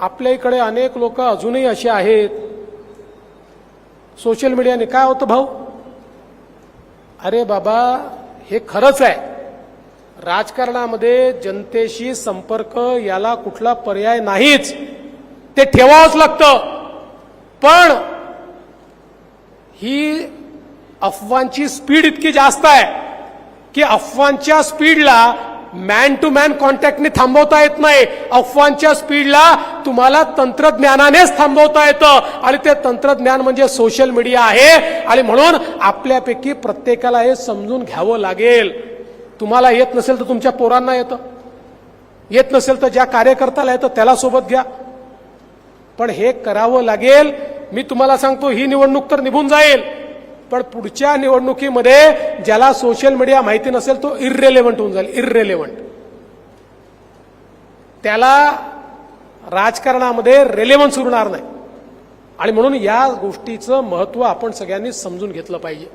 आपल्या इकडे अनेक लोक अजूनही असे आहेत. सोशल मीडियाने काय होतं भाऊ? अरे बाबा हे खरंच आहे. राजकारणामध्ये जनतेशी संपर्क याला कुठला पर्याय नाहीच. ते ठेवावंच लागतं. पण ही अफवांची स्पीड इतकी जास्त आहे की अफवांच्या स्पीडला मॅन टू मॅन कॉन्टॅक्टने थांबवता येत नाही. अफवांच्या स्पीडला तुम्हाला तंत्रज्ञानानेच थांबवता येतं. आणि ते तंत्रज्ञान म्हणजे सोशल मीडिया आहे. आणि म्हणून आपल्यापैकी प्रत्येकाला हे समजून घ्यावं लागेल. तुम्हाला येत नसेल तर तुमच्या पोरांना येतं. येत नसेल तर ज्या कार्यकर्त्याला येतं त्याला सोबत घ्या. पण हे करावं लागेल. मी तुम्हाला सांगतो ही निवडणूक तर निघून जाईल. पण पुढच्या निवडणुकीमध्ये ज्याला सोशल मीडिया माहिती नसेल तो इर्रेलेव्हंट होऊन जाईल इर्रेलेव्हंट त्याला राजकारणामध्ये रेलेव्हन्स उरणार नाही. आणि म्हणून या गोष्टीचं महत्त्व आपण सगळ्यांनी समजून घेतलं पाहिजे.